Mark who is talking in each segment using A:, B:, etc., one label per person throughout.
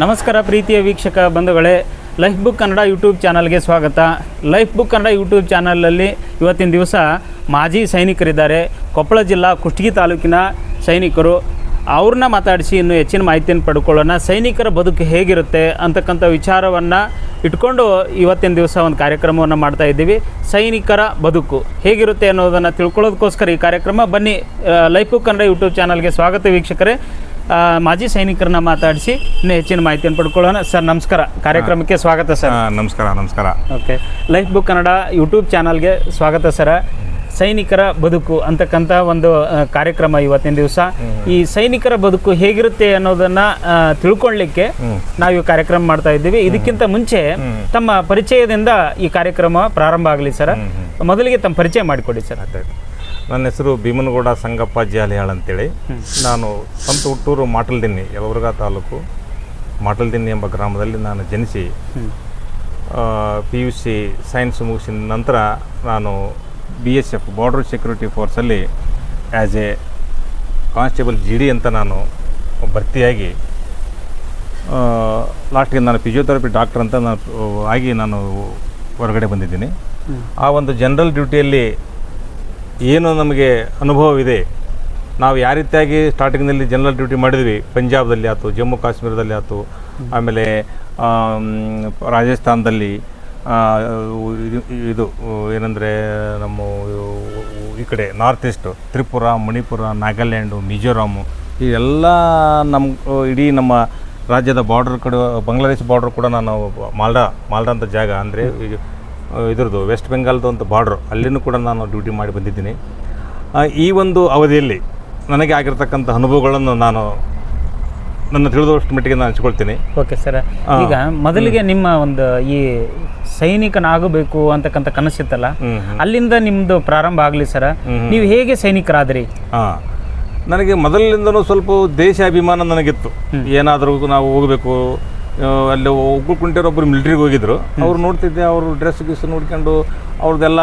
A: ನಮಸ್ಕಾರ ಪ್ರೀತಿಯ ವೀಕ್ಷಕ ಬಂಧುಗಳೇ ಲೈಫ್ ಬುಕ್ ಕನ್ನಡ ಯೂಟ್ಯೂಬ್ ಚಾನಲ್ಗೆ ಸ್ವಾಗತ. ಲೈಫ್ ಬುಕ್ ಕನ್ನಡ ಯೂಟ್ಯೂಬ್ ಚಾನಲಲ್ಲಿ ಇವತ್ತಿನ ದಿವಸ ಮಾಜಿ ಸೈನಿಕರಿದ್ದಾರೆ. ಕೊಪ್ಪಳ ಜಿಲ್ಲಾ ಕುಷ್ಟಗಿ ತಾಲೂಕಿನ ಸೈನಿಕರು. ಅವ್ರನ್ನ ಮಾತಾಡಿಸಿ ಇನ್ನೂ ಹೆಚ್ಚಿನ ಮಾಹಿತಿಯನ್ನು ಪಡ್ಕೊಳ್ಳೋಣ. ಸೈನಿಕರ ಬದುಕು ಹೇಗಿರುತ್ತೆ ಅಂತಕ್ಕಂಥ ವಿಚಾರವನ್ನು ಇಟ್ಕೊಂಡು ಇವತ್ತಿನ ದಿವಸ ಒಂದು ಕಾರ್ಯಕ್ರಮವನ್ನು ಮಾಡ್ತಾ ಇದ್ದೀವಿ. ಸೈನಿಕರ ಬದುಕು ಹೇಗಿರುತ್ತೆ ಅನ್ನೋದನ್ನು ತಿಳ್ಕೊಳ್ಳೋದಕ್ಕೋಸ್ಕರ ಈ ಕಾರ್ಯಕ್ರಮ. ಬನ್ನಿ ಲೈಫ್ ಕನ್ನಡ ಯೂಟ್ಯೂಬ್ ಚಾನಲ್ಗೆ ಸ್ವಾಗತ ವೀಕ್ಷಕರೇ. ಮಾಜಿ ಸೈನಿಕರನ್ನ ಮಾತಾಡಿಸಿ ಇನ್ನೂ ಹೆಚ್ಚಿನ ಮಾಹಿತಿಯನ್ನು ಪಡ್ಕೊಳ್ಳೋಣ. ಸರ್ ನಮಸ್ಕಾರ. ಕಾರ್ಯಕ್ರಮಕ್ಕೆ ಸ್ವಾಗತ ಸರ್.
B: ನಮಸ್ಕಾರ ನಮಸ್ಕಾರ.
A: Okay. Life book Kannada YouTube ಚಾನಲ್ಗೆ ಸ್ವಾಗತ ಸರ. ಸೈನಿಕರ ಬದುಕು ಅಂತಕ್ಕಂಥ ಒಂದು ಕಾರ್ಯಕ್ರಮ ಇವತ್ತಿನ ದಿವಸ. ಈ ಸೈನಿಕರ ಬದುಕು ಹೇಗಿರುತ್ತೆ ಅನ್ನೋದನ್ನ ತಿಳ್ಕೊಳ್ಲಿಕ್ಕೆ ತಿಳ್ಕೊಳ್ಳಿಕ್ಕೆ ನಾವು ಈ ಕಾರ್ಯಕ್ರಮ ಮಾಡ್ತಾ ಇದ್ದೀವಿ. ಇದಕ್ಕಿಂತ ಮುಂಚೆ ತಮ್ಮ ಪರಿಚಯದಿಂದ ಈ ಕಾರ್ಯಕ್ರಮ ಪ್ರಾರಂಭ ಆಗಲಿ ಸರ್. ಮೊದಲಿಗೆ ತಮ್ಮ ಪರಿಚಯ ಮಾಡಿಕೊಡಿ ಸರ್.
B: ನನ್ನ ಹೆಸರು ಭೀಮನಗೌಡ ಸಂಗಪ್ಪ ಜಾಲಿಯಾಳ್ ಅಂತೇಳಿ. ನಾನು ಸ್ವಂತ ಹುಟ್ಟೂರು ಮಾಟಲ್ದಿನ್ನಿ, ಯಲಬುರ್ಗಾ ತಾಲೂಕು ಮಾಟಲ್ದಿನ್ನಿ ಎಂಬ ಗ್ರಾಮದಲ್ಲಿ ನಾನು ಜನಿಸಿ ಪಿ ಯು ಸಿ ಸೈನ್ಸ್ ಮುಗಿಸಿದ ನಂತರ ನಾನು B S F border security ಫೋರ್ಸಲ್ಲಿ as a constable G D ಅಂತ ನಾನು ಭರ್ತಿಯಾಗಿ ಲಾಸ್ಟಿಗೆ ನಾನು ಫಿಸಿಯೋಥೆರಪಿ ಡಾಕ್ಟರ್ ಅಂತ ನಾನು ಆಗಿ ನಾನು ಹೊರಗಡೆ ಬಂದಿದ್ದೀನಿ. ಆ ಒಂದು ಜನರಲ್ ಡ್ಯೂಟಿಯಲ್ಲಿ ಏನು ನಮಗೆ ಅನುಭವವಿದೆ. ನಾವು ಯಾವ ರೀತಿಯಾಗಿ ಸ್ಟಾರ್ಟಿಂಗ್ನಲ್ಲಿ ಜನರಲ್ ಡ್ಯೂಟಿ ಮಾಡಿದ್ವಿ ಪಂಜಾಬ್ದಲ್ಲಿ ಆಯ್ತು ಜಮ್ಮು ಕಾಶ್ಮೀರದಲ್ಲಿ ಆಯ್ತು ಆಮೇಲೆ ಆಮ್, ರಾಜಸ್ಥಾನದಲ್ಲಿ ಇದು ಏನಂದರೆ ನಮ್ಮ ಈ ಕಡೆ ನಾರ್ತ್ ಈಸ್ಟು ತ್ರಿಪುರ ಮಣಿಪುರ ನಾಗಾಲ್ಯಾಂಡು ಮಿಜೋರಾಮು ಇವೆಲ್ಲ ನಮ್ಮ ಇಡೀ ನಮ್ಮ ರಾಜ್ಯದ ಬಾರ್ಡರ್ ಕಡೆ ಬಾಂಗ್ಲಾದೇಶ್ ಬಾರ್ಡರ್ ಕೂಡ ನಾನು ಮಾಲ್ಡಾ ಮಾಲ್ಡಾ ಅಂತ ಜಾಗ ಅಂದರೆ ಇದ್ರದ್ದು ವೆಸ್ಟ್ ಬೆಂಗಾಲ್ದು ಒಂದು ಬಾರ್ಡ್ರು ಅಲ್ಲಿನೂ ಕೂಡ ನಾನು ಡ್ಯೂಟಿ ಮಾಡಿ ಬಂದಿದ್ದೀನಿ. ಈ ಒಂದು ಅವಧಿಯಲ್ಲಿ ನನಗೆ ಆಗಿರ್ತಕ್ಕಂಥ ಅನುಭವಗಳನ್ನು ನಾನು ನನ್ನ ತಿಳಿದಷ್ಟು ಮಟ್ಟಿಗೆ ನಾನು ಹಂಚ್ಕೊಳ್ತೀನಿ.
A: ಓಕೆ ಸರ್ ಈಗ ಮೊದಲಿಗೆ ನಿಮ್ಮ ಒಂದು ಈ ಸೈನಿಕನಾಗಬೇಕು ಅಂತಕ್ಕಂಥ ಕನಸಿತ್ತಲ್ಲ? ಅಲ್ಲಿಂದ ನಿಮ್ಮದು ಪ್ರಾರಂಭ ಆಗಲಿ ಸರ್ ನೀವು ಹೇಗೆ ಸೈನಿಕರಾದ್ರಿ?
B: ಹಾಂ ನನಗೆ ಮೊದಲಿನಿಂದನೂ ಸ್ವಲ್ಪ ದೇಶ ಅಭಿಮಾನ ನನಗಿತ್ತು ಏನಾದರೂ ನಾವು ಹೋಗಬೇಕು ಅಲ್ಲಿ ಒಬ್ಬರು ಒಬ್ಬರು ಮಿಲ್ಟ್ರಿಗೆ ಹೋಗಿದ್ರು. ಅವ್ರು ನೋಡ್ತಿದ್ದೆ ಅವರು ಡ್ರೆಸ್ ಗಿಸ್ ನೋಡ್ಕೊಂಡು ಅವ್ರದ್ದೆಲ್ಲ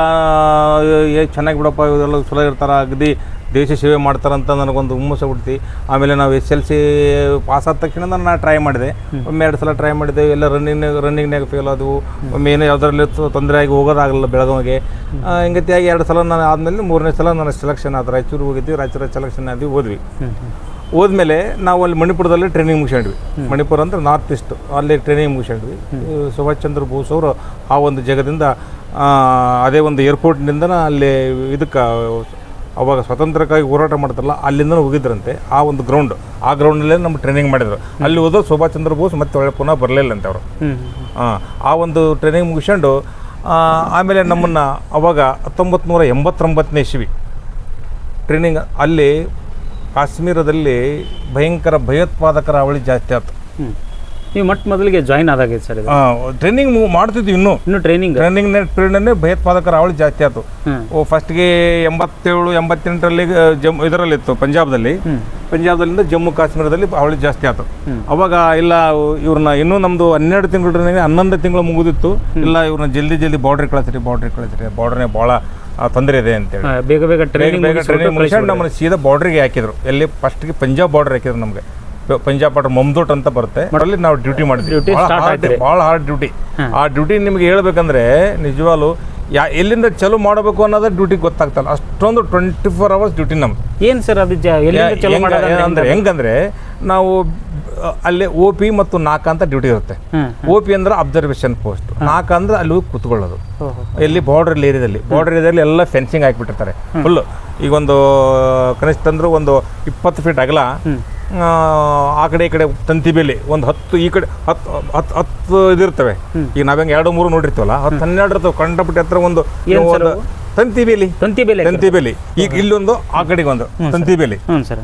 B: ಏ ಚೆನ್ನಾಗಿ ಬಿಡಪ್ಪ ಇವರೆಲ್ಲ ಚಲೋ ಇರ್ತಾರೆ ಅಗದಿ ದೇಶ ಸೇವೆ ಮಾಡ್ತಾರಂತ ನನಗೊಂದು ಹುಮ್ಮಸ್ಸು ಬಿಡ್ತಿ ಆಮೇಲೆ ನಾವು ಎಸ್ ಎಲ್ ಸಿ ಪಾಸ್ ಆದ ತಕ್ಷಣ ನಾನು ಟ್ರೈ ಮಾಡಿದೆ. ಒಮ್ಮೆ ಎರಡು ಸಲ ಟ್ರೈ ಮಾಡಿದೆ ಎಲ್ಲ ರನ್ನಿಂಗ್ ರನ್ನಿಂಗ್ನಾಗ ಫೇಲ್ ಆದವು. ಒಮ್ಮೆ ಏನೋ ಯಾವುದರಲ್ಲಿ ತೊಂದರೆ ಆಗಿ ಹೋಗೋದಾಗಲಿಲ್ಲ ಬೆಳಗಾವಿಗೆ. ಹಿಂಗತಿಯಾಗಿ ಎರಡು ಸಲ ನಾನು ಆದಮೇಲೆ ಮೂರನೇ ಸಲ ನಾನು ಸೆಲೆಕ್ಷನ್ ಆದ ರಾಯಚೂರು ಹೋಗಿದ್ವಿ ರಾಯಚೂರ ಸೆಲೆಕ್ಷನ್ ಆದ್ವಿ ಹೋದ್ವಿ. ಹೋದ್ಮೇಲೆ ನಾವು ಅಲ್ಲಿ ಮಣಿಪುರದಲ್ಲಿ ಟ್ರೈನಿಂಗ್ ಮುಗಿಸ್ಕೊಂಡ್ವಿ. ಮಣಿಪುರ ಅಂದ್ರೆ ನಾರ್ತ್ ಈಸ್ಟ್ ಅಲ್ಲಿ ಟ್ರೈನಿಂಗ್ ಮುಗಿಸ್ಕೊಂಡ್ವಿ. ಸುಭಾಷ್ ಚಂದ್ರ ಬೋಸ್ ಅವರು ಆ ಒಂದು ಜಾಗದಿಂದ ಅದೇ ಒಂದು ಏರ್ಪೋರ್ಟ್ನಿಂದ ಅಲ್ಲಿ ಇದಕ್ಕೆ ಅವಾಗ ಸ್ವತಂತ್ರಕ್ಕಾಗಿ ಹೋರಾಟ ಮಾಡ್ತಾರಲ್ಲ ಅಲ್ಲಿಂದ ಹೋಗಿದ್ರಂತೆ. ಆ ಒಂದು ಗ್ರೌಂಡ್ ಆ ಗ್ರೌಂಡಲ್ಲೇ ನಮ್ಮ ಟ್ರೈನಿಂಗ್ ಮಾಡಿದ್ರು. ಅಲ್ಲಿ ಹೋದ್ರೆ ಸುಭಾಷ್ ಚಂದ್ರ ಬೋಸ್ ಮತ್ತೆ ಒಳ್ಳೆ ಪುನಃ ಬರಲಿಲ್ಲ ಅಂತ ಅವರು. ಆ ಒಂದು ಟ್ರೈನಿಂಗ್ ಮುಗಿಸ್ಕೊಂಡು ಆಮೇಲೆ ನಮ್ಮನ್ನು ಅವಾಗ ಹತ್ತೊಂಬತ್ತು ನೂರ ಎಂಬತ್ತೊಂಬತ್ತನೇ ಇಸ್ವಿ. ಟ್ರೈನಿಂಗ್ ಅಲ್ಲಿ ಕಾಶ್ಮೀರದಲ್ಲಿ ಭಯಂಕರ ಭಯೋತ್ಪಾದಕರ ಅವಳಿ ಜಾಸ್ತಿ ಆಯ್ತು
A: ನೀವು ಮೊಟ್ಟ ಮೊದಲಿಗೆ ಜಾಯಿನ್ ಆದಾಗ ಸರ್ ಇದು?
B: ಟ್ರೈನಿಂಗ್ ಮಾಡ್ತಿದ್ವಿ ಇನ್ನು.
A: ಇನ್ನು ಟ್ರೈನಿಂಗ್
B: ಟ್ರೈನಿಂಗ್ ಪೀರಿಯಡ್ನೇ ಭಯೋತ್ಪಾದಕರ ಅವಳಿ ಜಾಸ್ತಿ ಆಯ್ತು
A: ಹ್ಮ್.
B: ಓ ಫಸ್ಟ್ಗೆ ಎಂಬತ್ತೇಳು ಎಂಬತ್ತೆಂಟರಲ್ಲಿ ಜಮ್ಮು ಇದರಲ್ಲಿತ್ತು ಪಂಜಾಬ್ದಲ್ಲಿ. ಪಂಜಾಬ್ದಲ್ಲಿಂದ ಜಮ್ಮು ಕಾಶ್ಮೀರದಲ್ಲಿ ಅವಳಿ ಜಾಸ್ತಿ ಆಯ್ತು ಅವಾಗ ಇಲ್ಲ ಇವ್ರನ್ನ ಇನ್ನೂ ನಮ್ಮದು ಹನ್ನೆರಡು ತಿಂಗಳು ಟ್ರೈನಿಂಗ್ ಹನ್ನೊಂದು ತಿಂಗಳು ಮುಗಿದಿತ್ತು. ಇಲ್ಲ ಇವ್ರನ್ನ ಜಲ್ದಿ ಜಲ್ದಿ ಬಾರ್ಡ್ರಿಗೆ ಕಳಿಸ್ರಿ ಬಾರ್ಡ್ರಿಗೆ ಕಳಿಸ್ರಿ. ಬಾರ್ಡ್ರೇ ಭಾಳ ತೊಂದರೆ ಇದೆ ಅಂತೇಳಿ
A: ಬೇಗ ಬೇಗ
B: ಬೇಗ
A: ಟ್ರೈನಿಂಗ್
B: ಬೇಗ ಟ್ರೈನಿಂಗ್ ಮುಗಿಸ್ಕೊಂಡು ನಮ್ಮನ್ನು ಸೀದಾ ಬಾರ್ಡ್ರಿಗೆ ಹಾಕಿದ್ರು. ಎಲ್ಲಿ ಫಸ್ಟ್ಗೆ ಪಂಜಾಬ್ ಬಾರ್ಡರ್ ಹಾಕಿದ್ರು ನಮಗೆ. ಪಂಜಾಬ್ ಬಾರ್ಡರ್ ಮಮ್ದೋಟ್ ಅಂತ ಬರುತ್ತೆ. ಅಲ್ಲಿ ನಾವು ಡ್ಯೂಟಿ ಮಾಡಿದ್ವಿ. ಭಾಳ ಹಾರ್ಡ್ ಡ್ಯೂಟಿ ಆ ಡ್ಯೂಟಿ ನಿಮ್ಗೆ ಹೇಳ್ಬೇಕಂದ್ರೆ ನಿಜವಾಗ್ಲು ಯಾ ಎಲ್ಲಿಂದ ಚಲೋ ಮಾಡಬೇಕು ಅನ್ನೋದೇ ಡ್ಯೂಟಿ ಗೊತ್ತಾಗ್ತಲ್ಲ. ಅಷ್ಟೊಂದು ಟ್ವೆಂಟಿ ಫೋರ್ ಅವರ್ಸ್ ಡ್ಯೂಟಿ ನಮ್ದು.
A: ಏನು ಸರ್ ಅದು ಚಲೋ
B: ಅಂದ್ರೆ ಹೆಂಗಂದ್ರೆ ನಾವು ಅಲ್ಲೇ ಓ ಪಿ ಮತ್ತು ನಾಕ ಅಂತ ಡ್ಯೂಟಿ ಇರುತ್ತೆ.
A: ಒ
B: ಓ ಪಿ ಅಂದ್ರೆ ಅಬ್ಸರ್ವೇಷನ್ ಪೋಸ್ಟ್ ನಾಕ ಅಂದ್ರೆ ಅಲ್ಲಿ ಹೋಗಿ ಕುತ್ಕೊಳ್ಳೋದು. ಎಲ್ಲಿ ಬಾರ್ಡರ್ ಏರಿಯಾದಲ್ಲಿ. ಬಾರ್ಡರ್ ಏರಿಯಾದಲ್ಲಿ ಎಲ್ಲ ಫೆನ್ಸಿಂಗ್ ಹಾಕಿಬಿಟ್ಟಿರ್ತಾರೆ. ಫುಲ್ಲು ಈಗ ಒಂದು ಕನಿಷ್ಠ ಅಂದ್ರೆ ಒಂದು ಇಪ್ಪತ್ತು ಫೀಟ್ ಅಗಲ. ಆ, ಕಡೆ ಈ ಕಡೆ ತಂತಿ ಬೇಲಿ ಒಂದು ಹತ್ತು ಈ ಕಡೆ ಹತ್ತು ಹತ್ತು ಹತ್ತು ಇದಿರ್ತವೆ. ಈಗ ನಾವ್ ಎರಡು ಮೂರು ನೋಡಿರ್ತೀವಲ್ಲ ಹತ್ತು ಹನ್ನೆರಡು ಇರ್ತವೆ. ಕಂಡಪಟ್ಟಿ ಹತ್ರ ಒಂದು ತಂತಿ ಬೇಲಿ.
A: ತಂತಿ ಬೇಲಿ
B: ತಂತಿ ಬೇಲಿ. ಈಗ ಇಲ್ಲೊಂದು ಆ ಕಡೆಗೆ ಒಂದು ತಂತಿ ಬೇಲಿ.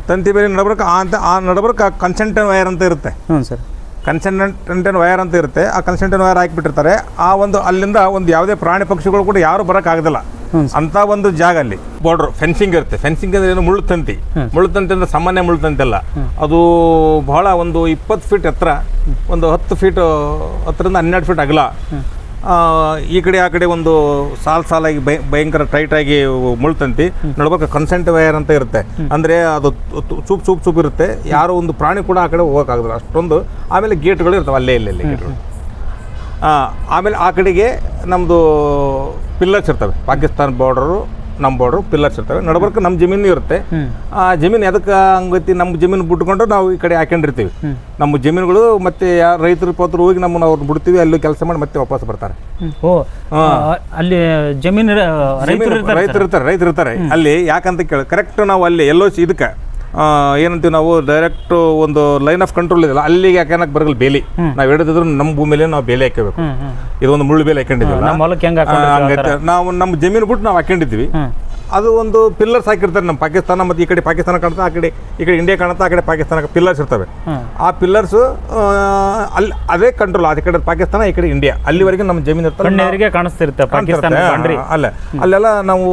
B: ತಂತಿ ಬೇಲಿ ನಡಬರ್ಕ ಆ ಅಂತ ಆ ನಡಬರ್ಕ ಕನ್ಸೆಂಟನ್ ವೈರ್ ಅಂತ ಇರುತ್ತೆ.
A: ಸರ್.
B: ಕನ್ಸೆಂಟೆಂಟ್ ವೈರ್ ಅಂತ ಇರುತ್ತೆ. ಆ ಕನ್ಸೆಂಟೆಂಟ್ ವೈರ್ ಹಾಕಿಬಿಟ್ಟಿರ್ತಾರೆ. ಆ ಒಂದು ಅಲ್ಲಿಂದ ಒಂದು ಯಾವುದೇ ಪ್ರಾಣಿ ಪಕ್ಷಿಗಳು ಕೂಡ ಯಾರು ಬರೋಕ್ಕಾಗದಿಲ್ಲ. ಅಂತ ಒಂದು ಜಾಗ ಅಲ್ಲಿ ಬಾರ್ಡರ್ ಫೆನ್ಸಿಂಗ್ ಇರುತ್ತೆ. ಫೆನ್ಸಿಂಗ್ ಅಂದ್ರೆ ಏನು? ಮುಳ್ಳು ತಂತಿ ಮುಳ್ಳು ತಂತಿ ಅಂದ್ರೆ ಸಾಮಾನ್ಯ ಮುಳ್ಳು ತಂತಿ ಅಲ್ಲ ಅದು ಬಹಳ ಒಂದು ಇಪ್ಪತ್ತು ಫೀಟ್ ಎತ್ತರ ಒಂದು ಹತ್ತು ಫೀಟ್ ಹತ್ತರಿಂದ ಹನ್ನೆರಡು ಫೀಟ್ ಅಗಲ. ಈ ಕಡೆ ಆ ಕಡೆ ಒಂದು ಸಾಲ್ ಸಾಲಾಗಿ ಭಯಂಕರ ಟೈಟ್ ಆಗಿ ಮುಳ್ತಂತಿ ನೋಡ್ಬೇಕು ಕನ್ಸೆಂಟ್ ವೈರ್ ಅಂತ ಇರುತ್ತೆ. ಅಂದ್ರೆ ಅದು ಚೂಪ್ ಚೂಪ್ ಚೂಪ್ ಇರುತ್ತೆ. ಯಾರೋ ಒಂದು ಪ್ರಾಣಿ ಕೂಡ ಆ ಕಡೆ ಹೋಗೋಕ್ಕಾಗಲ್ಲ ಅಷ್ಟೊಂದು ಆಮೇಲೆ ಗೇಟ್ಗಳು ಇರ್ತವೆ ಅಲ್ಲೇ ಇಲ್ಲೇ ಗೇಟ್ಗಳು ಆಮೇಲೆ ಆ ಕಡೆಗೆ ನಮ್ಮದು ಪಿಲ್ಲರ್ಸ್ ಇರ್ತವೆ. ಪಾಕಿಸ್ತಾನ ಬಾರ್ಡರು ನಮ್ಮ ಬಾರ್ಡ್ರು ಪಿಲ್ಲರ್ಸ್ ಇರ್ತವೆ. ನಡ್ಬರ್ಕ ನಮ್ಮ ಜಮೀನು ಇರುತ್ತೆ. ಆ ಜಮೀನು ಎದಕ್ಕೆ ಹಂಗೈತಿ? ನಮ್ಮ ಜಮೀನು ಬಿಟ್ಕೊಂಡು ನಾವು ಈ ಕಡೆ ಹಾಕೊಂಡಿರ್ತೀವಿ. ನಮ್ಮ ಜಮೀನುಗಳು ಮತ್ತೆ ಯಾರು ರೈತರು ಪತ್ರ ಹೋಗಿ ನಮ್ಮನ್ನ ಅವ್ರನ್ನ ಬಿಡ್ತೀವಿ ಅಲ್ಲಿ ಕೆಲಸ ಮಾಡಿ ಮತ್ತೆ ವಾಪಸ್ ಬರ್ತಾರೆ.
A: ಓ ಅಲ್ಲಿ ಜಮೀನು ರೈತರು ಇರ್ತಾರೆ
B: ರೈತರು ಇರ್ತಾರೆ ರೈತರು ಇರ್ತಾರೆ. ಅಲ್ಲಿ ಯಾಕಂತ ಕೇಳಿ ಕರೆಕ್ಟ್ ನಾವು ಅಲ್ಲಿ ಎಲ್ಲೋ ಇದಕ್ಕೆ ಏನಂತೀವಿ ನಾವು ಡೈರೆಕ್ಟ್ ಒಂದು ಲೈನ್ ಆಫ್ ಕಂಟ್ರೋಲ್ ಇದೆಯಲ್ಲ ಅಲ್ಲಿಗೆ ಯಾಕೆ ಬರಲ್ಲ ಬೇಲಿ. ನಾವು ಹಿಡಿದಿದ್ರು ನಮ್ಮ ಭೂಮಿಲಿ ನಾವು ಬೇಲಿ ಹಾಕಬೇಕು ಇದೊಂದು ಮುಳ್ಳು ಬೇಲಿ ಹಾಕೊಂಡಿದ್ದೀವಿ ನಾವು ನಮ್ಮ ಜಮೀನು ಬಿಟ್ಟು ನಾವು ಹಾಕೊಂಡಿದ್ವಿ. ಅದು ಒಂದು ಪಿಲ್ಲರ್ಸ್ ಹಾಕಿರ್ತಾರೆ ನಮ್ಮ ಪಾಕಿಸ್ತಾನ ಮತ್ತು ಈ ಕಡೆ ಪಾಕಿಸ್ತಾನ ಕಾಣುತ್ತೆ ಆ ಕಡೆ ಈ ಕಡೆ ಇಂಡಿಯಾ ಕಾಣುತ್ತೆ ಆ ಕಡೆ ಪಾಕಿಸ್ತಾನ ಪಿಲ್ಲರ್ಸ್ ಇರ್ತವೆ. ಆ ಪಿಲ್ಲರ್ಸು ಅಲ್ಲಿ ಅದೇ ಕಂಟ್ರೋಲ್ ಆ ಕಡೆ ಪಾಕಿಸ್ತಾನ ಈ ಕಡೆ ಇಂಡಿಯಾ ಅಲ್ಲಿವರೆಗೆ ನಮ್ಮ ಜಮೀನು
A: ಇರ್ತಾರೆ ಕಾಣಿಸ್ತಿರುತ್ತೆ ಪಾಕಿಸ್ತಾನ.
B: ಅಲ್ಲ. ಅಲ್ಲೆಲ್ಲ ನಾವು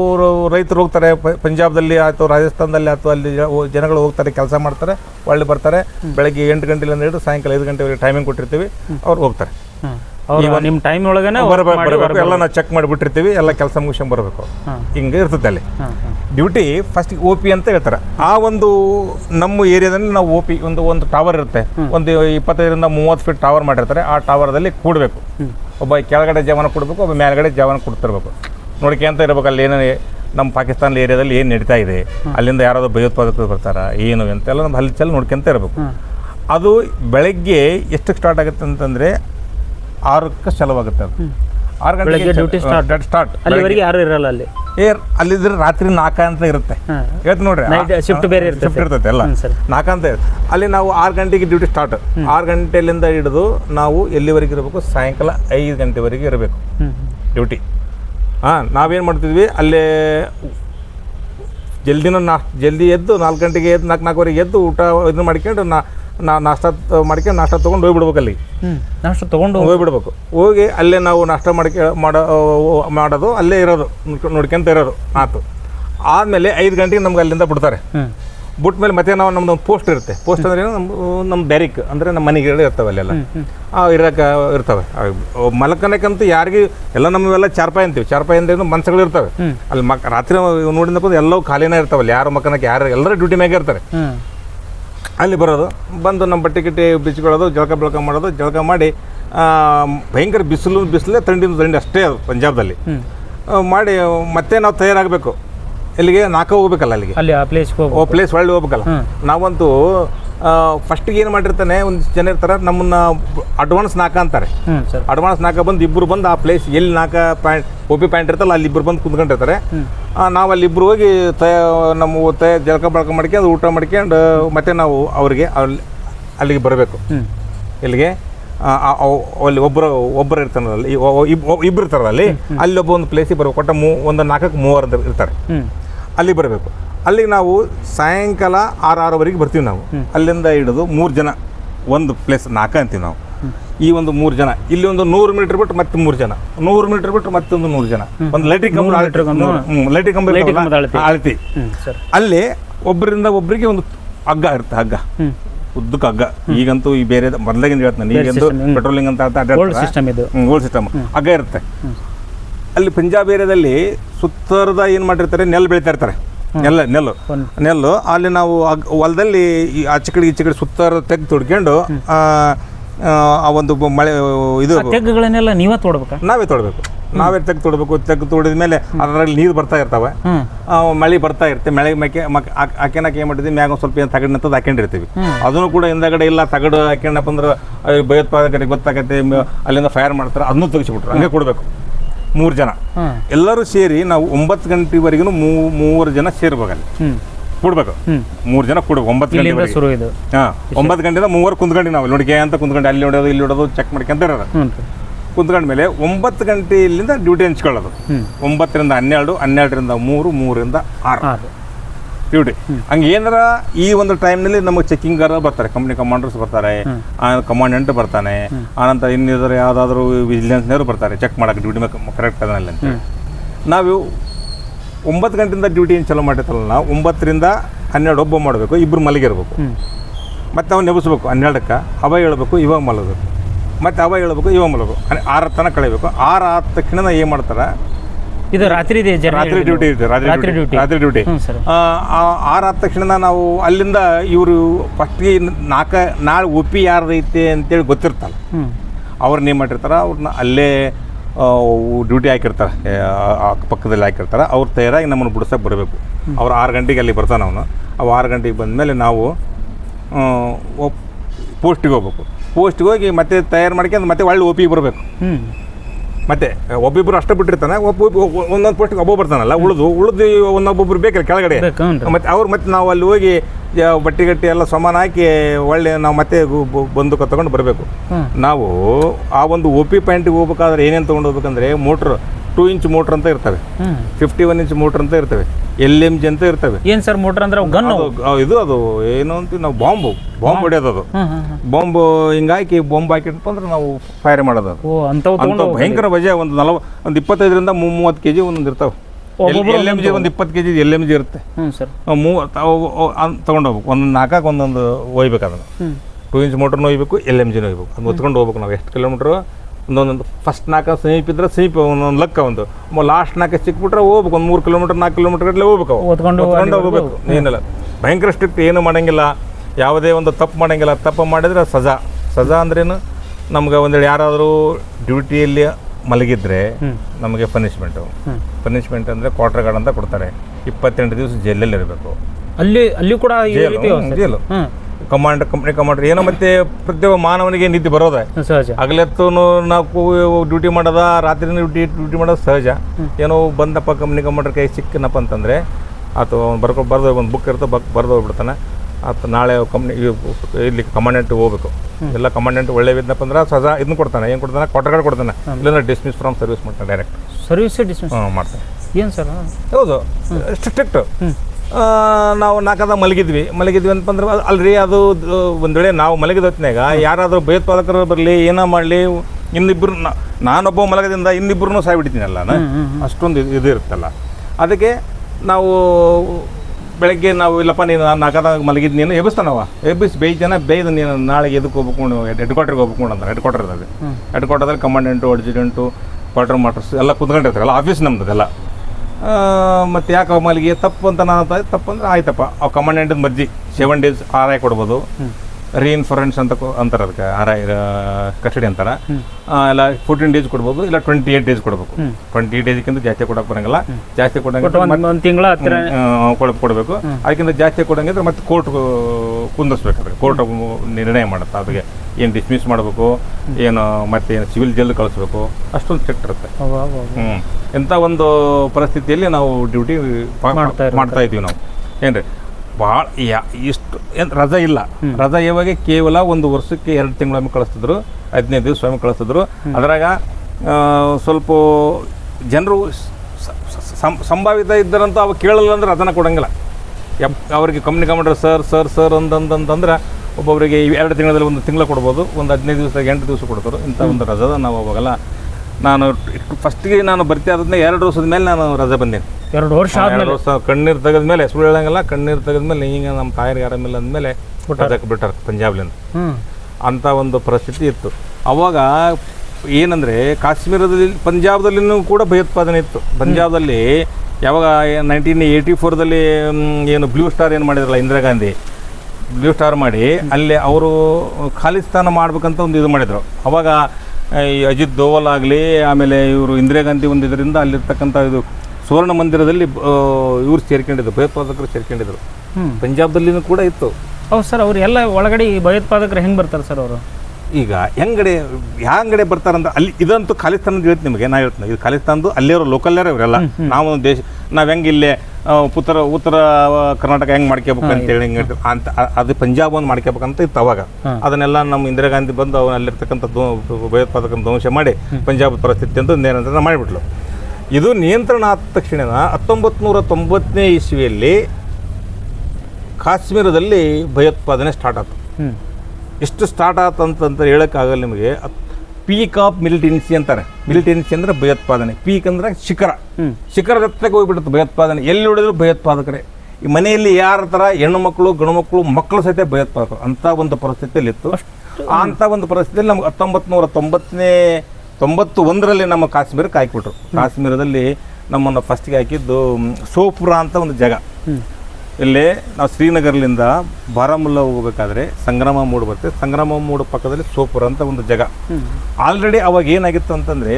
B: ರೈತರು ಹೋಗ್ತಾರೆ ಪಂಜಾಬ್ದಲ್ಲಿ ಆಯಿತು ರಾಜಸ್ಥಾನದಲ್ಲಿ ಆಯಿತು ಅಲ್ಲಿ ಜನಗಳು ಹೋಗ್ತಾರೆ ಕೆಲಸ ಮಾಡ್ತಾರೆ ಒಳ್ಳೆ ಬರ್ತಾರೆ. ಬೆಳಗ್ಗೆ ಎಂಟು ಗಂಟೆಲಿಂದ ಹಿಡಿದು ಸಾಯಂಕಾಲ ಐದು ಗಂಟೆವರೆಗೆ ಟೈಮಿಂಗ್ ಕೊಟ್ಟಿರ್ತೀವಿ. ಅವ್ರು ಹೋಗ್ತಾರೆ.
A: ನಿಮ್ಮ ಟೈಮ್ ಒಳಗನೆ
B: ಬರಬೇಕು ಎಲ್ಲ ನಾವು ಚೆಕ್ ಮಾಡಿಬಿಟ್ಟಿರ್ತೀವಿ ಎಲ್ಲ ಕೆಲಸ ಮುಗಿಸ್ಕೊಂಡ್ ಬರಬೇಕು. ಹಿಂಗೆ ಇರ್ತದೆ ಅಲ್ಲಿ. ಡ್ಯೂಟಿ ಫಸ್ಟ್ ಒ ಪಿ ಅಂತ ಹೇಳ್ತಾರೆ. ಆ ಒಂದು ನಮ್ಮ ಏರಿಯಾದಲ್ಲಿ ನಾವು ಓ ಪಿ ಒಂದು ಒಂದು ಟವರ್ ಇರುತ್ತೆ. ಒಂದು ಇಪ್ಪತ್ತೈದರಿಂದ ಮೂವತ್ತು ಫೀಟ್ ಟವರ್ ಮಾಡಿರ್ತಾರೆ. ಆ ಟವರ್ದಲ್ಲಿ ಕೂಡಬೇಕು. ಒಬ್ಬ ಕೆಳಗಡೆ ಜವಾನ ಕೊಡಬೇಕು ಒಬ್ಬ ಮೇಲ್ಗಡೆ ಜವಾನ ಕೊಡ್ತಿರ್ಬೇಕು. ಅಂತ ಇರಬೇಕು ಅಲ್ಲಿ ಏನೇ ನಮ್ಮ ಪಾಕಿಸ್ತಾನ ಏರಿಯಾದಲ್ಲಿ ಏನು ನಡೀತಾ ಇದೆ ಅಲ್ಲಿಂದ ಯಾರಾದರೂ ಭಯೋತ್ಪಾದಕರು ಬರ್ತಾರ ಏನು ಅಂತೆಲ್ಲ ನಮ್ಮ ಹಲ್ಚಲ್ ನೋಡ್ಕೊಂತ ಇರಬೇಕು. ಅದು ಬೆಳಗ್ಗೆ ಎಷ್ಟಕ್ಕೆ ಸ್ಟಾರ್ಟ್ ಆಗುತ್ತೆ ಅಂತಂದರೆ ಆರಕ್ಕೆ ಚಲವಾಗುತ್ತೆ ಅದು. ಆರು ಗಂಟೆಗೆ
A: ಡ್ಯೂಟಿ ಸ್ಟಾರ್ಟ್
B: ಸ್ಟಾರ್ಟ್
A: ಅಲ್ಲಿವರೆಗೆ ಯಾರು ಇರಲ್ಲ ಅಲ್ಲಿ?
B: ಏರ್ ಅಲ್ಲಿದ್ರೆ ರಾತ್ರಿ ನಾಲ್ಕ ಅಂತ ಇರುತ್ತೆ. ಇವತ್ತು ನೋಡ್ರಿ
A: ಶಿಫ್ಟ್ ಬೇರೆ ಇರ್ತೈತೆ.
B: ಶಿಫ್ಟ್ ಇರ್ತೈತೆ
A: ಅಲ್ಲ.
B: ನಾಲ್ಕ ಅಂತ. ಅಲ್ಲಿ ನಾವು ಆರು ಗಂಟೆಗೆ ಡ್ಯೂಟಿ ಸ್ಟಾರ್ಟ್ ಆರು ಗಂಟೆಲಿಂದ ಹಿಡಿದು ನಾವು ಎಲ್ಲಿವರೆಗೆ ಇರಬೇಕು? ಸಾಯಂಕಾಲ ಐದು ಗಂಟೆವರೆಗೆ ಇರಬೇಕು. ಡ್ಯೂಟಿ ಹಾಂ ನಾವೇನು ಮಾಡ್ತಿದ್ವಿ? ಅಲ್ಲೇ ಜಲ್ದಿನ ನಾ ಜಲ್ದಿ ಎದ್ದು ನಾಲ್ಕು ಗಂಟೆಗೆ ಎದ್ದು ನಾಲ್ಕು ನಾಲ್ಕುವರೆಗೆ ಎದ್ದು ಊಟ ಇದನ್ನ ಮಾಡ್ಕೊಂಡು ನಾ ನಾ ನಾಷ್ಟ ಮಾಡ್ಕೊಂಡು ನಾಷ್ಟ ತೊಗೊಂಡು ಹೋಗ್ಬಿಡ್ಬೇಕು ಅಲ್ಲಿ
A: ನಾಷ್ಟ ತೊಗೊಂಡು
B: ಹೋಗ್ಬಿಡ್ಬೇಕು. ಹೋಗಿ ಅಲ್ಲೇ ನಾವು ನಾಷ್ಟ ಮಾಡ್ಕೆ ಮಾಡೋ ಮಾಡೋದು ಅಲ್ಲೇ ಇರೋದು ನೋಡ್ಕ- ನೋಡ್ಕೊಂತ ಇರೋದು ಆತು. ಆದಮೇಲೆ ಐದು ಗಂಟೆಗೆ ನಮ್ಗೆ ಅಲ್ಲಿಂದ ಬಿಡ್ತಾರೆ.
A: ಬಿಟ್ಮೇಲೆ
B: ಬಿಟ್ಟ ಮೇಲೆ ಮತ್ತೆ ನಾವು ನಮ್ದು ಒಂದು ಪೋಸ್ಟ್ ಇರುತ್ತೆ. ಪೋಸ್ಟ್ ಅಂದ್ರೆ? ನಮ್ಮ ನಮ್ಮ ಬ್ಯಾರಿಕ್ ಅಂದರೆ ನಮ್ಮ ಮನೆಗಳು ಇರ್ತವೆ ಅಲ್ಲೆಲ್ಲ ಆ ಇರೋಕೆ ಇರ್ತವೆ. ಮಲ್ಕನಕ್ಕಂತೂ ಯಾರಿಗೆ ಎಲ್ಲ ನಮ್ಮವೆಲ್ಲ ಚಾರ್ಪಾಯಿ ಅಂತೀವಿ. ಚಾರ್ಪಾಯಿ ಅಂದ್ರೆ ಮನ್ಸುಗಳು ಇರ್ತವೆ. ಅಲ್ಲಿ ಮಕ್ ರಾತ್ರಿ ನೋಡಿದ ಎಲ್ಲವೂ ಖಾಲಿನೇ ಇರ್ತಾವಲ್ಲ ಯಾರು ಮಕ್ಕನಕ್ಕೆ ಯಾರು ಎಲ್ಲರೂ ಡ್ಯೂಟಿ ಮ್ಯಾಗೆ ಇರ್ತಾರೆ. ಅಲ್ಲಿ ಬರೋದು. ಬಂದು ನಮ್ಮ ಬಟ್ಟೆ ಗಿಟ್ಟೆ ಬಿಚ್ಕೊಳ್ಳೋದು ಜಳಕ ಬೆಳಕ ಮಾಡೋದು ಜಳಕ ಮಾಡಿ ಭಯಂಕರ ಬಿಸಿಲು ಬಿಸಿಲೇ ಥಂಡಿನ ಥಂಡಿ ಅಷ್ಟೇ ಅದು ಪಂಜಾಬ್ದಲ್ಲಿ. ಮಾಡಿ ಮತ್ತೆ ನಾವು ತಯಾರಾಗಬೇಕು. ಎಲ್ಲಿಗೆ ನಾಕ ಹೋಗ್ಬೇಕಲ್ಲ ಅಲ್ಲಿಗೆ?
A: ಅಲ್ಲಿ ಆ ಪ್ಲೇಸ್
B: ಓ ಪ್ಲೇಸ್ ಒಳ್ಳೆ ಹೋಗ್ಬೇಕಲ್ಲ? ನಾವಂತೂ ಫಸ್ಟಿಗೆ ಏನು ಮಾಡಿರ್ತಾನೆ ಒಂದು ಜನ ಇರ್ತಾರೆ ನಮ್ಮನ್ನ ಅಡ್ವಾನ್ಸ್ ನಾಕ ಅಂತಾರೆ. ಅಡ್ವಾನ್ಸ್ ನಾಕ ಬಂದು ಇಬ್ಬರು ಬಂದು ಆ ಪ್ಲೇಸ್ ಎಲ್ಲಿ ನಾಕ ಪ್ಯಾಂಟ್ ಒಬ್ಬಿ ಪಾಯಿಂಟ್ ಇರ್ತಲ್ಲ ಅಲ್ಲಿ ಇಬ್ಬರು ಬಂದು ಕುಂತ್ಕೊಂಡಿರ್ತಾರೆ. ನಾವು ಅಲ್ಲಿ ಇಬ್ಬರು ಹೋಗಿ ತಯ ನಮ್ಮ ತಯ ಜಳಕ ಬಳಕ ಮಾಡ್ಕೊಂಡು ಊಟ ಮಾಡ್ಕೊಂಡು ಮತ್ತೆ ನಾವು ಅವರಿಗೆ ಅಲ್ಲಿ ಅಲ್ಲಿಗೆ ಬರಬೇಕು. ಇಲ್ಲಿಗೆ ಅಲ್ಲಿ ಒಬ್ಬರು ಒಬ್ಬರು ಇರ್ತಾರೆ ಅಲ್ಲಿ ಒ- ಒ- ಇಬ್- ಒ- ಇಬ್ರು ಇರ್ತಾರಲ್ಲ ಅಲ್ಲಿ ಅಲ್ಲಿ ಒಬ್ಬ ಒಂದು ಪ್ಲೇಸಿಗೆ ಬರ್ಬೇಕು. ಒಟ್ಟು ಮೂ ಒಂದು ನಾಲ್ಕಕ್ಕೆ ಮೂವರು ಇರ್ತಾರೆ. ಅಲ್ಲಿ ಬರಬೇಕು. ಅಲ್ಲಿಗೆ ನಾವು ಸಾಯಂಕಾಲ ಆರು ಆರೂವರೆಗೆ ಬರ್ತೀವಿ ನಾವು. ಅಲ್ಲಿಂದ ಹಿಡಿದು ಮೂರು ಜನ ಒಂದು ಪ್ಲೇಸ್ ನಾಲ್ಕು ಅಂತೀವಿ ನಾವು. ಈ ಒಂದು ಮೂರು ಜನ ಇಲ್ಲಿ ಒಂದು ನೂರು ಮೀಟರ್ ಬಿಟ್ಟು ಮತ್ತೆ ಮೂರು ಜನ ನೂರು ಮೀಟರ್ ಬಿಟ್ಟು ಮತ್ತೊಂದು ನೂರು ಜನ. ಒಂದು ಲೈಟಿಂಗ್ ಕಂಬ? ಲೈಟಿಂಗ್ ಕಂಬ
A: ಅಳತಿ
B: ಅಲ್ಲಿ ಒಬ್ಬರಿಂದ ಒಬ್ಬರಿಗೆ ಒಂದು ಹಗ್ಗ ಇರುತ್ತೆ ಹಗ್ಗ. ಉದ್ದಕ್ಕೆ ಹಗ್ಗ. ಈಗಂತೂ ಈ ಬೇರೆ ಮೊದಲಾಗಿಂದ ಹೇಳ್ತಾನೆ ಈಗಂತೂ ಪೆಟ್ರೋಲಿಂಗ್ ಅಂತ
A: ಸಿಸ್ಟಮ್
B: ಹಗ್ಗ ಇರುತ್ತೆ. ಅಲ್ಲಿ ಪಂಜಾಬ್ ಏರಿಯಾದಲ್ಲಿ ಸುತ್ತರದ ಏನು ಮಾಡಿರ್ತಾರೆ ನೆಲ್ಲು ಬೆಳೀತಾ ಇರ್ತಾರೆ. ನೆಲ್ಲ ನೆಲ್ಲು ನೆಲ್ಲು ಅಲ್ಲಿ ನಾವು ಹೊಲದಲ್ಲಿ ಈ ಆಚೆ ಕಡೆ ಈಚೆ ಕಡೆ ಸುತ್ತರ ತೆಗ್ದು ತೊಡ್ಕೊಂಡು ಆ, ಒಂದು ಮಳೆ ಇದು
A: ತೆಗ್ಗುಗಳನ್ನೆಲ್ಲ ನೀವೇ ತೊಡ್ಬೇಕು?
B: ನಾವೇ ತೊಡಬೇಕು. ನಾವೇ ತೆಗ್ದು ತೊಡಬೇಕು. ತೆಗ್ದು ತೊಡಿದ ಮೇಲೆ ಅದರಲ್ಲಿ ನೀರು ಬರ್ತಾ ಇರ್ತಾವೆ. ಮಳೆ ಬರ್ತಾ ಇರುತ್ತೆ. ಮಳೆ ಮೇಕೆ ಮಕ್ ಹಾಕ್ಯನಕ್ಕೆ ಏನು ಮಾಡಿದ್ವಿ ಮ್ಯಾಗ ಸ್ವಲ್ಪ ಏನು ತಗಡ್ ಅಂತ ಹಾಕೊಂಡಿರ್ತೀವಿ. ಅದನ್ನು ಕೂಡ ಹಿಂದಗಡೆ ಇಲ್ಲ ತಗಡು ಹಾಕ್ಯಣಪ್ಪ ಅಂದ್ರೆ ಅದು ಭಯೋತ್ಪಾದಕರಿಗೆ ಗೊತ್ತಾಗತ್ತೆ ಅಲ್ಲಿಂದ ಫೈರ್ ಮಾಡ್ತಾರೆ ಅದನ್ನು ತೆಗಿಸ್ಬಿಟ್ರು. ಹಂಗೆ ಕೊಡಬೇಕು. ಮೂರು ಜನ. ಎಲ್ಲರೂ ಸೇರಿ ನಾವು ಒಂಬತ್ತು ಗಂಟೆವರೆಗೂ ಮೂ ಮೂವರು ಜನ ಸೇರ್ಬೇಕಲ್ಲಿ. ಕೂಡ್ಬೇಕು. ಮೂರು ಜನ ಕೊಡ್ಬೇಕು ಒಂಬತ್ತು ಗಂಟೆ
A: ಶುರು ಇದು.
B: ಹಾಂ ಒಂಬತ್ತು ಗಂಟೆಯಿಂದ ಮೂವರು ಕುಂತ್ಕೊಂಡು ನಾವು. ನೋಡಿಕೆ ಅಂತ ಕುಂತ್ಕೊಂಡು ಅಲ್ಲಿ ಹೊಡೋದು ಇಲ್ಲಿ ಹೊಡೋದು ಚೆಕ್ ಮಾಡ್ಕೊಂತ ಇರೋದು.
A: ಕುಂದ್ಕೊಂಡ ಮೇಲೆ
B: ಕುಂತ್ಕೊಂಡ್ಮೇಲೆ ಒಂಬತ್ತು ಗಂಟೆಯಿಂದ ಡ್ಯೂಟಿ ಹಂಚ್ಕೊಳ್ಳೋದು ಒಂಬತ್ತರಿಂದ ಹನ್ನೆರಡು ಹನ್ನೆರಡರಿಂದ ಮೂರು ಮೂರರಿಂದ ಆರು. ಡ್ಯೂಟಿ ಹಂಗೆ ಏನಾರ ಈ ಒಂದು ಟೈಮ್ನಲ್ಲಿ ನಮಗೆ ಚೆಕಿಂಗರ್ ಬರ್ತಾರೆ ಕಂಪ್ನಿ ಕಮಾಂಡರ್ಸ್ ಬರ್ತಾರೆ ಕಮಾಂಡೆಂಟ್ ಬರ್ತಾನೆ ಆನಂತರ ಇನ್ನಿದ್ರೆ ಯಾವುದಾದ್ರೂ ವಿಜಿಲೆನ್ಸ್ನವರು ಬರ್ತಾರೆ ಚೆಕ್ ಮಾಡೋಕೆ ಡ್ಯೂಟಿ ಕರೆಕ್ಟ್ ಅದನ್ನೆಲ್ಲ ಅಂತ ನಾವು ಒಂಬತ್ತು ಗಂಟೆಯಿಂದ ಡ್ಯೂಟಿ ಏನು ಚಲೋ ಮಾಡಿರ್ತಲ್ಲ ನಾವು ಒಂಬತ್ತರಿಂದ ಹನ್ನೆರಡು ಒಬ್ಬ ಮಾಡಬೇಕು ಇಬ್ಬರು ಮಲಗಿರ್ಬೇಕು. ಮತ್ತು ಅವ್ನು ನೆಬಸ್ಬೇಕು ಹನ್ನೆರಡಕ್ಕೆ ಅವ ಹೇಳಬೇಕು ಇವಾಗ ಮಲಗಬೇಕು ಮತ್ತು ಅವ ಹೇಳಬೇಕು ಇವಾಗ ಮಲಗಬೇಕು ಆರು ತನಕ ಕಳಿಬೇಕು. ಆರು ಆದ ತಕ್ಷಣ ಏನು ಮಾಡ್ತಾರೆ
A: ಇದು ರಾತ್ರಿ ಇದೆ
B: ರಾತ್ರಿ
A: ಹೇಳಿದ್ದು.
B: ಡ್ಯೂಟಿ ಇದೆ ರಾತ್ರಿ
A: ರಾತ್ರಿ
B: ಡ್ಯೂಟಿ
A: ಡ್ಯೂಟಿ
B: ರಾತ್ರಿ ಡ್ಯೂಟಿ
A: ಆ ಸರ್.
B: ಆರು ಆದ ತಕ್ಷಣ ನಾವು ಅಲ್ಲಿಂದ ಇವರು ಫಸ್ಟ್ಗೆ ನಾಲ್ಕ ನಾಳೆ ಒ ಪಿ ಯಾರ್ದು ಐತೆ ಅಂತೇಳಿ ಗೊತ್ತಿರ್ತಲ್ಲ. ಅವ್ರನ್ನ ಏನು ಮಾಡಿರ್ತಾರೆ ಅವ್ರನ್ನ ಅಲ್ಲೇ ಡ್ಯೂಟಿ ಹಾಕಿರ್ತಾರೆ. ಅಕ್ಕಪಕ್ಕದಲ್ಲಿ ಆ- ಆ ಪಕ್ಕದಲ್ಲಿ ಹಾಕಿರ್ತಾರೆ. ಅವ್ರ ತಯಾರಾಗಿ ನಮ್ಮನ್ನು ಬಿಡ್ಸೋಕೆ ಬರಬೇಕು. ಅವ್ರು ಆರು ಗಂಟೆಗೆ ಅಲ್ಲಿ ಬರ್ತಾನೆ ಅವನು. ಅವು ಆರು ಗಂಟೆಗೆ ಬಂದಮೇಲೆ ನಾವು ಪೋಸ್ಟಿಗೆ ಹೋಗ್ಬೇಕು. ಪೋಸ್ಟಿಗೆ ಹೋಗಿ ಮತ್ತೆ ತಯಾರು ಮಾಡ್ಕೊಂಡು ಮತ್ತೆ ಒಳ್ಳೆ ಒ ಪಿಗೆ ಬರಬೇಕು.
A: ಹ್ಞೂ
B: ಮತ್ತೆ ಒಬ್ಬಿಬ್ರು ಅಷ್ಟೇ ಬಿಟ್ಟಿರ್ತಾನೆ ಒಬ್ಬೊಬ್ಬ ಒಂದೊಂದು ಪೋಸ್ಟಿಗೆ ಒಬ್ಬ ಬರ್ತಾನಲ್ಲ ಉಳಿದು ಉಳಿದು ಒಂದೊಬ್ಬೊಬ್ರು ಬೇಕಲ್ಲ ಕೆಳಗಡೆ. ಮತ್ತೆ ಅವ್ರು ಮತ್ತೆ ನಾವು ಅಲ್ಲಿ ಹೋಗಿ ಬಟ್ಟೆ ಗಟ್ಟಿ ಎಲ್ಲ ಸಮಾನ ಹಾಕಿ ಒಳ್ಳೆ ನಾವು ಮತ್ತೆ ಬಂದೂಕ ತಗೊಂಡು ಬರಬೇಕು. ನಾವು ಆ ಒಂದು ಒ ಪಿ ಪಾಯಿಂಟಿಗೆ ಹೋಗ್ಬೇಕಾದ್ರೆ ಏನೇನು ತೊಗೊಂಡು ಹೋಗ್ಬೇಕಂದ್ರೆ ಮೋಟ್ರ್ ಟೂ ಇಂಚ್ ಮೋಟ್ರ್ ಅಂತ ಇರ್ತವೆ. ಫಿಫ್ಟಿ ಒನ್ ಇಂಚ್ ಮೋಟ್ರ್ ಅಂತ ಇರ್ತವೆ. ಎಲ್ ಎಂ ಜಿ ಅಂತ ಇರ್ತವೆ.
A: ಏನ್ ಸರ್ ಮೋಟರ್ ಅಂದ್ರೆ ಗನ್
B: ಅದು ಇದು ಅದು ಏನು ಅಂತೀವಿ ನಾವು ಬಾಂಬು ಬಾಂಬ್ ಹೊಡೆಯೋದು ಅದು ಬಾಂಬ್ ಹಿಂಗಾಕಿ ಬಾಂಬ್ ಹಾಕಿಟ್ಪ ಅಂದ್ರೆ ನಾವು ಫೈರ್ ಮಾಡೋದು ಅದು.
A: ಓ ಅಂಥವು
B: ಅಂತ
A: ತೊಗೊಂಡು
B: ಭಯಂಕರ ವಜೆ ಒಂದು ನಲವ ಒಂದು ಇಪ್ಪತ್ತೈದರಿಂದ ಮೂ- ಮೂವತ್ತು ಕೆ ಜಿ ಒಂದೊಂದು ಇರ್ತಾವೆ.
A: ಒಬ್ಬೊಬ್ರು
B: ಎಲ್ ಎಂ ಜಿ ಒಂದು ಇಪ್ಪತ್ತು K G L M G ಇರುತ್ತೆ.
A: ಹ್ಞೂ ಸರ್.
B: ಮೂವತ್ತು ತೊಗೊಂಡು ಹೋಗ್ಬೇಕು. ಒಂದೊಂದು ನಾಲ್ಕಾಗ ಒಂದೊಂದು ಒಯ್ಬೇಕು ಅದನ್ನು.
A: ಹ್ಞೂ
B: ಟೂ ಇಂಚ್ ಮೋಟ್ರ್ನೂ ಒಯ್ಬೇಕು ಎಲ್ ಎಂ ಜಿನೂ ಒಯ್ಬೇಕು. ಅದು ಹೊತ್ಕೊಂಡು ಹೋಗ್ಬೇಕು ನಾವು. ಎಷ್ಟು ಕಿಲೋಮೀಟ್ರು? ಒಂದೊಂದೊಂದು ಫಸ್ಟ್ ನಾಲ್ಕು ಸಮೀಪ ಇದ್ರೆ ಸಮೀಪ ಒಂದೊಂದು ಲಕ್ಕ ಒಂದು ಲಾಸ್ಟ್ ನಾಲ್ಕು ಸಿಕ್ಬಿಟ್ರೆ ಹೋಗ್ಬೇಕು ಒಂದು ಮೂರು ಕಿಲೋಮೀಟರ್ ನಾಲ್ಕು ಕಿಲೋಮೀಟರ್ ಗಟ್ಟಲೆ ಹೋಗ್ಬೇಕು ಓದ್ಕೊಂಡು ಹೋಗ್ಬೇಕು. ಏನಿಲ್ಲ ಭಯಂಕರ ಸ್ಟ್ರಿಕ್ಟ್ ಏನು ಮಾಡೋಂಗಿಲ್ಲ. ಯಾವುದೇ ಒಂದು ತಪ್ಪು ಮಾಡಂಗಿಲ್ಲ. ತಪ್ಪು ಮಾಡಿದ್ರೆ ಸಜಾ. ಸಜಾ ಅಂದ್ರೇನು ನಮ್ಗೆ ಒಂದೇಳಿ ಯಾರಾದರೂ ಡ್ಯೂಟಿಯಲ್ಲಿ ಮಲಗಿದ್ರೆ. ನಮಗೆ ಪನಿಷ್ಮೆಂಟು. ಪನಿಷ್ಮೆಂಟ್ ಅಂದರೆ ಕ್ವಾರ್ಟರ್ ಗಾರ್ಡ್ ಅಂತ ಕೊಡ್ತಾರೆ. ಇಪ್ಪತ್ತೆಂಟು ದಿವಸ ಜೈಲಲ್ಲಿ ಇರಬೇಕು.
A: ಅಲ್ಲಿ ಅಲ್ಲಿ ಕೂಡ
B: ಜೈಲು, ಕಮಾಂಡ್ ಕಂಪ್ನಿ ಕಮಾಂಡರ್ ಏನೋ ಮತ್ತೆ ಪ್ರತಿಯೊಬ್ಬ ಮಾನವನಿಗೆ ನಿದ್ದೆ ಬರೋದ.
A: ಸಹಜ.
B: ಹಗಲೆತ್ತು ನಾವು ಡ್ಯೂಟಿ ಮಾಡೋದ ರಾತ್ರಿ ಡ್ಯೂಟಿ ಡ್ಯೂಟಿ ಮಾಡೋದು ಸಹಜ. ಏನೋ ಬಂದಪ್ಪ ಕಂಪ್ನಿ ಕಮಾಂಡರ್ ಕೈ ಸಿಕ್ಕನಪ್ಪ ಅಂತಂದರೆ ಆತ ಅವ್ನು ಬರ್ಕೊ ಬರ್ದು ಒಂದು ಬುಕ್ ಇರುತ್ತೆ ಬಕ್ ಬರ್ದು ಹೋಗ್ಬಿಡ್ತಾನೆ. ಆತ ನಾಳೆ ಕಂಪ್ನಿ ಇಲ್ಲಿ ಕಮಾಂಡೆಂಟ್ ಹೋಗ್ಬೇಕು. ಎಲ್ಲ ಕಮಾಂಡೆಂಟ್ ಒಳ್ಳೆ ಇದ್ನಪ್ಪ ಅಂದ್ರೆ ಸದಾ ಇದನ್ನ ಕೊಡ್ತಾನೆ. ಏನು ಕೊಡ್ತಾನೆ? ಕ್ವಾರ್ಟರ್ ಕೊಡ್ತಾನೆ. ಇಲ್ಲಂದ್ರೆ ಡಿಸ್ಮಿಸ್ ಫ್ರಮ್ ಸರ್ವಿಸ್ ಮಾಡ್ತಾನೆ ಡೈರೆಕ್ಟ್
A: ಸರ್ವಿಸ್ ಡಿಸ್ಮಿಸ್
B: ಮಾಡ್ತಾನೆ.
A: ಏನು ಸರ್
B: ಹೌದು. ಸ್ಟ್ರಿಕ್ಟ್ ನಾವು ನಾಲ್ಕದ ಮಲಗಿದ್ವಿ. ಮಲಗಿದ್ವಿ ಅಂತಂದ್ರೆ ಅಲ್ರಿ ಅದು ಒಂದು ವೇಳೆ ನಾವು ಮಲಗಿದ ಹೊತ್ತಿನಾಗ ಯಾರಾದರೂ ಭಯೋತ್ಪಾದಕರು ಬರಲಿ ಏನೋ ಮಾಡಲಿ ಇನ್ನಿಬ್ಬರು ನಾನೊಬ್ಬ ಮಲಗದಿಂದ ಇನ್ನಿಬ್ಬರೂ ಸಾಯ್ಬಿಡ್ತೀನಲ್ಲ ನಾನು. ಅಷ್ಟೊಂದು ಇದು ಇರುತ್ತಲ್ಲ. ಅದಕ್ಕೆ ನಾವು ಬೆಳಗ್ಗೆ ನಾವು ಇಲ್ಲಪ್ಪ ನೀನು ನಾಲ್ಕದಾಗ ಮಲಗಿದ್ದು ನೀನು ಎಬ್ಬಿಸ್ತಾನವ ಎಬ್ಬಿಸಿ ಬೇಯ್ ಜನ ಬೇಯ್ದು ನೀನು ನಾಳೆ ಎದಕ್ಕೆ ಹೋಗ್ಬೇಕು ಹೆಡ್ ಕ್ವಾರ್ಟರ್ಗೆ ಹೋಗ್ಬೇಕು ಅಂದ್ರೆ ಹೆಡ್ ಕ್ವಾರ್ಟರ್ದಾಗ
A: ಅದು
B: ಹೆಡ್ ಕ್ವಾರ್ಟರ್ದಲ್ಲಿ ಕಮಾಂಡೆಂಟು ಅಡ್ಜಿಡೆಂಟು ಕ್ವಾರ್ಟರ್ ಮಾಸ್ಟರ್ಸ್ ಎಲ್ಲ ಕುತ್ಕೊಂಡಿರ್ತಾರಲ್ಲ ಆಫೀಸ್ ನಮ್ದದೆಲ್ಲ. ಮತ್ತು ಯಾಕೆ ಮಲ್ಲಿಗೆ ತಪ್ಪು ಅಂತ ನಾನು ತಪ್ಪು ಅಂದ್ರೆ ಆಯ್ತಪ್ಪ. ಆ ಕಮಾಂಡೆಂಟ್ ಮರ್ಜಿ. ಸೆವೆನ್ ಡೇಸ್ ಐ ಕೊಡ್ಬೋದು. ರೀಇನ್ಫರೆನ್ಸ್ ಅಂತ ಕೊ- ಅಂತಾರೆ ಅದಕ್ಕೆ ಆರ್ ಐ ಕಸ್ಟಡಿ ಅಂತಾರೆ. ಇಲ್ಲ ಫೋರ್ಟೀನ್ ಡೇಸ್ ಕೊಡ್ಬೋದು ಇಲ್ಲ ಟ್ವೆಂಟಿ ಏಟ್ ಡೇಸ್ ಕೊಡಬೇಕು ಟ್ವೆಂಟಿ ಏಟ್ ಡೇಸ್ಗಿಂತ ಜಾಸ್ತಿ ಕೊಡಕ್ಕೆ ಬರಂಗಿಲ್ಲ. ಜಾಸ್ತಿ ಕೊಡಂಗಿಲ್ಲ
A: ಒಂದು ಒಂದು ತಿಂಗಳ ಹತ್ತಿರ
B: ಕೊಡ ಕೊಡಬೇಕು. ಅದಕ್ಕಿಂತ ಜಾಸ್ತಿ ಕೊಡಂಗಿದ್ರೆ ಮತ್ತೆ ಕೋರ್ಟ್ ಕುಂದಿಸ್ಬೇಕು ಅದಕ್ಕೆ ಕೋರ್ಟ್ ನಿರ್ಣಯ ಮಾಡುತ್ತೆ. ಅದಕ್ಕೆ ಏನು ಡಿಸ್ಮಿಸ್ ಮಾಡಬೇಕು ಏನು ಮತ್ತೆ ಏನು ಸಿವಿಲ್ ಜೈಲ್ ಕಳಿಸ್ಬೇಕು ಅಷ್ಟೊಂದು ಸ್ಟ್ರಿಕ್ಟ್ ಇರುತ್ತೆ.
A: ಅವ್ವ, ಅವ್ವ, ಅವ್ವ.
B: ಹ್ಞೂ ಇಂಥ ಒಂದು ಪರಿಸ್ಥಿತಿಯಲ್ಲಿ ನಾವು ಡ್ಯೂಟಿ.
A: ಮಾಡ್ತಾ
B: ಇದ್ದೀವಿ ನಾವು. ಏನ್ರಿ? ಭಾಳ ಯಾ ಇಷ್ಟು ಏನು ರಜಾ ಇಲ್ಲ. ರಜಾ ಇವಾಗ ಕೇವಲ ಒಂದು ವರ್ಷಕ್ಕೆ ಎರಡು ತಿಂಗಳೊಮ್ಮೆ ಕಳಿಸ್ತಿದ್ರು ಹದಿನೈದು ದಿವಸ ಒಮ್ಮೆ ಕಳಿಸ್ತಿದ್ರು. ಅದ್ರಾಗ ಸ್ವಲ್ಪ ಜನರು ಸಂಭಾವಿತ ಇದ್ದರಂತೂ ಅವು ಕೇಳಲ್ಲ ಅಂದ್ರೆ ರಜಾನ ಕೊಡಂಗಿಲ್ಲ. ಎಪ್ ಅವರಿಗೆ company commander sir sir sir ಅಂತಂದ್ರೆ ಒಬ್ಬೊಬ್ಬರಿಗೆ ಎರಡು ತಿಂಗಳಲ್ಲಿ ಒಂದು ತಿಂಗಳು ಕೊಡ್ಬೋದು ಒಂದು ಹದಿನೈದು ದಿವಸ ಎಂಟು ದಿವಸ ಕೊಡ್ತಾರೆ. ಇಂಥ ಒಂದು ರಜದ ನಾವು ಅವಾಗೆಲ್ಲ ನಾನು ಫಸ್ಟಿಗೆ ನಾನು ಬರ್ತಿ ಆದ್ಮೇಲೆ ಎರಡು ವರ್ಷದ ಮೇಲೆ ನಾನು ರಜೆ ಬಂದೇನೆ.
A: ಎರಡು ವರ್ಷ
B: ಎರಡು
A: ಆದ್ಮೇಲೆ?
B: ವರ್ಷ ಕಣ್ಣೀರು ತೆಗೆದ್ಮೇಲೆ ಸುಳ್ಳು ಹೇಳಂಗಿಲ್ಲ ಕಣ್ಣೀರು ತೆಗೆದ್ಮೇಲೆ ಹಿಂಗೆ ನಮ್ಮ ತಾಯಿಗೆ ಆರಾಮಿಲ್ಲ ಅಂದಮೇಲೆ ರಜಕ್ಕೆ ಬಿಟ್ಟಾರೆ ಪಂಜಾಬ್ಲಿಂದ.
A: ಅಂತ
B: ಅಂಥ ಒಂದು ಪರಿಸ್ಥಿತಿ ಇತ್ತು. ಅವಾಗ ಏನಂದರೆ ಕಾಶ್ಮೀರದಲ್ಲಿ ಪಂಜಾಬ್ದಲ್ಲಿನೂ ಕೂಡ ಭಯೋತ್ಪಾದನೆ ಇತ್ತು. ಪಂಜಾಬ್ದಲ್ಲಿ ಯಾವಾಗ ನೈನ್ಟೀನ್ ಏಯ್ಟಿ ಫೋರ್ದಲ್ಲಿ ಏನು ಬ್ಲೂ ಸ್ಟಾರ್ ಏನು ಮಾಡಿದ್ರಲ್ಲ ಇಂದಿರಾ ಗಾಂಧಿ? ಬ್ಲೂ ಸ್ಟಾರ್ ಮಾಡಿ ಅಲ್ಲಿ ಅವರು ಖಾಲಿಸ್ತಾನ ಮಾಡ್ಬೇಕಂತ ಒಂದು ಇದು ಮಾಡಿದರು. ಅವಾಗ ಈ ಅಜಿತ್ ದೋವಲ್ ಆಗಲಿ ಆಮೇಲೆ ಇವರು ಇಂದಿರಾ ಗಾಂಧಿ ಒಂದು ಇದರಿಂದ ಅಲ್ಲಿರ್ತಕ್ಕಂಥ ಇದು ಸುವರ್ಣ ಮಂದಿರದಲ್ಲಿ ಇವ್ರು ಸೇರ್ಕೊಂಡಿದ್ರು ಭಯೋತ್ಪಾದಕರು ಸೇರ್ಕೊಂಡಿದ್ರು. ಪಂಜಾಬ್ದಲ್ಲಿನೂ ಕೂಡ ಇತ್ತು.
A: ಹೌದು ಸರ್ ಅವ್ರು ಎಲ್ಲ ಒಳಗಡೆ ಈ ಭಯೋತ್ಪಾದಕರು ಹೆಂಗೆ ಬರ್ತಾರೆ ಸರ್ ಅವರು?
B: ಈಗ ಹೆಂಗಡೆ ಹ್ಯಾಂಗಡೆ ಬರ್ತಾರಂತ ಅಲ್ಲಿ ಇದಂತೂ ಖಾಲಿಸ್ತಾನದ ಹೇಳ್ತೀನಿ ನಿಮಗೆ ನಾ ಹೇಳ್ತೀನಿ? ಇದು ಖಾಲಿಸ್ತಾನದ್ದು ಅಲ್ಲಿರೋ ಲೋಕಲ್ಲರೇ ಇವರೆಲ್ಲ ನಾವು ದೇಶ ನಾವು ಹೆಂಗೆ ಇಲ್ಲೇ ಉತ್ತರ ಉತ್ತರ ಕರ್ನಾಟಕ ಹೆಂಗೆ ಮಾಡ್ಕೋಬೇಕು ಅಂತೇಳಿ ಹಿಂಗೆ ಅಂತ ಅದು ಪಂಜಾಬ್ ಒಂದು ಮಾಡ್ಕೋಬೇಕಂತ ಇತ್ತು ಅವಾಗ. ಅದನ್ನೆಲ್ಲ ನಮ್ಮ ಇಂದಿರಾ ಗಾಂಧಿ ಬಂದು ಅವನು ಅಲ್ಲಿರ್ತಕ್ಕಂಥ ಭಯೋತ್ಪಾದಕ ಭಯೋತ್ಪಾದಕನ ಧ್ವಂಸ ಮಾಡಿ ಪಂಜಾಬ್ ಪರಿಸ್ಥಿತಿ ಅಂತ ನಿಯಂತ್ರಣ ಮಾಡಿಬಿಟ್ಲು. ಇದು ನಿಯಂತ್ರಣ ಆದ ತಕ್ಷಣ ಹತ್ತೊಂಬತ್ತು ನೂರ ತೊಂಬತ್ತನೇ ಇಸ್ವಿಯಲ್ಲಿ ಕಾಶ್ಮೀರದಲ್ಲಿ ಭಯೋತ್ಪಾದನೆ ಸ್ಟಾರ್ಟ್ ಆಯ್ತು ಎಷ್ಟು ಸ್ಟಾರ್ಟ್ ಆಯ್ತು ಅಂತಂತ ಹೇಳೋಕ್ಕಾಗಲ್ಲ ನಿಮಗೆ. ಪೀಕ್ ಆಫ್ ಮಿಲಿಟೆನ್ಸಿ ಅಂತಾರೆ. ಮಿಲಿಟೆನ್ಸಿ ಅಂದ್ರೆ ಭಯೋತ್ಪಾದನೆ. ಪೀಕ್ ಅಂದ್ರೆ ಶಿಖರ.
A: ಶಿಖರದತ್ತಕ್ಕೆ
B: ಶಿಖರದ ಹತ್ರಕ್ಕೆ ಹೋಗ್ಬಿಡುತ್ತೆ ಭಯೋತ್ಪಾದನೆ. ಎಲ್ಲಿ ನೋಡಿದ್ರು ಭಯೋತ್ಪಾದಕರೇ. ಈ ಮನೆಯಲ್ಲಿ ಯಾರ ತರ ಹೆಣ್ಣು ಮಕ್ಕಳು ಗಂಡು ಮಕ್ಕಳು ಮಕ್ಕಳು ಸಹಿತ ಭಯೋತ್ಪಾದಕರು. ಅಂಥ ಒಂದು ಪರಿಸ್ಥಿತಿಯಲ್ಲಿ ಇತ್ತು ಅಂತ ಒಂದು ಪರಿಸ್ಥಿತಿಯಲ್ಲಿ ನಮ್ಗೆ ಹತ್ತೊಂಬತ್ತು ನೂರ ತೊಂಬತ್ತನೇ ತೊಂಬತ್ತು ಒಂದರಲ್ಲಿ ನಮ್ಮ ಕಾಶ್ಮೀರಕ್ಕೆ ಹಾಕಿಬಿಟ್ರು ಕಾಶ್ಮೀರದಲ್ಲಿ ನಮ್ಮನ್ನು ಫಸ್ಟಿಗೆ ಹಾಕಿದ್ದು ಸೋಪುರ ಅಂತ ಒಂದು ಜಾಗ. ಇಲ್ಲಿ ನಾವು ಶ್ರೀನಗರ್ಲಿಂದ ಬಾರಾಮುಲ್ಲಾ ಹೋಗಬೇಕಾದ್ರೆ ಸಂಗ್ರಾಮ ಮೂಡು ಬರುತ್ತೆ. ಸಂಗ್ರಾಮ ಮೂಡ್ ಪಕ್ಕದಲ್ಲಿ ಸೋಪುರ ಅಂತ ಒಂದು ಜಾಗ. ಆಲ್ರೆಡಿ ಅವಾಗ ಏನಾಗಿತ್ತು ಅಂತಂದರೆ